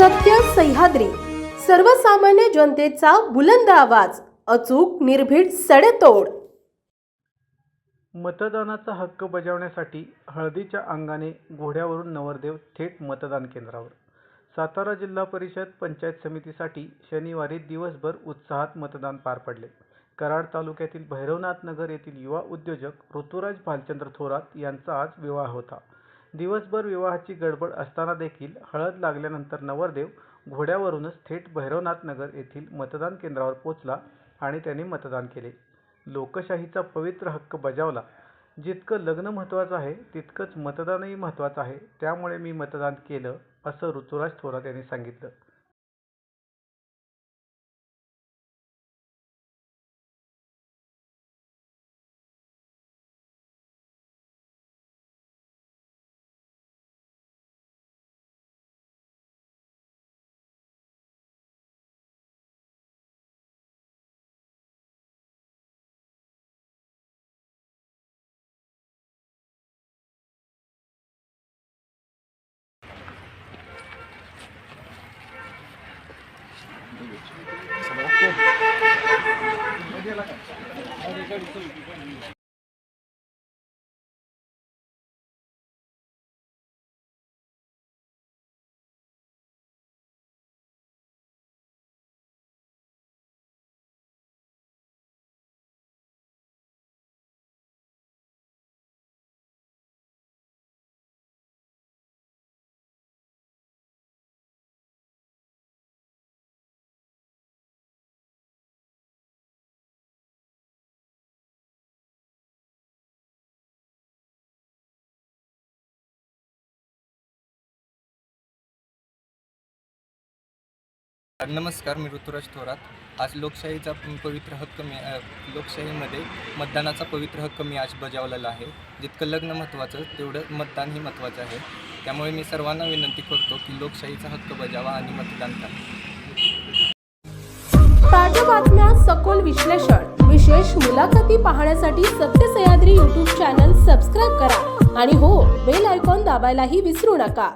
सत्य सह्याद्री. सर्वसामान्य जनतेचा बुलंद आवाज अचूक निर्भीड सडेतोड. मतदानाचा हक्क बजावण्यासाठी हळदीच्या अंगाने घोड्यावरून नवरदेव थेट मतदान केंद्रावर. सातारा जिल्हा परिषद पंचायत समितीसाठी शनिवारी दिवसभर उत्साहात मतदान पार पडले. कराड तालुक्यातील भैरवनाथ नगर येथील युवा उद्योजक ऋतुराज भालचंद्र थोरात यांचा आज विवाह होता. दिवसभर विवाहाची गडबड असताना देखील हळद लागल्यानंतर नवरदेव घोड्यावरूनच थेट भैरवनाथ नगर येथील मतदान केंद्रावर पोचला आणि त्यांनी मतदान केले. लोकशाहीचा पवित्र हक्क बजावला. जितकं लग्न महत्त्वाचं आहे तितकंच मतदानही महत्त्वाचं आहे. त्यामुळे मी मतदान केलं असं ऋतुराज थोरात यांनी सांगितलं. Sama waktu. Bagi lah Sampai नमस्कार मी ऋतुराज थोरात. आज लोकशाहीचा पवित्र हक्क मी लोकशाहीमध्ये मतदानाचा पवित्र हक्क मी आज बजावलेला आहे. जितकं लग्न महत्त्वाचं तेवढं मतदानही महत्त्वाचं आहे. त्यामुळे मी सर्वांना विनंती करतो की लोकशाहीचा हक्क बजावा आणि मतदान करा. ताज्या बातम्या सखोल विश्लेषण विशेष मुलाखती पाहण्यासाठी सत्य सह्याद्री युट्यूब चॅनल सबस्क्राईब करा. आणि हो बेल आयकॉन दाबायलाही विसरू नका.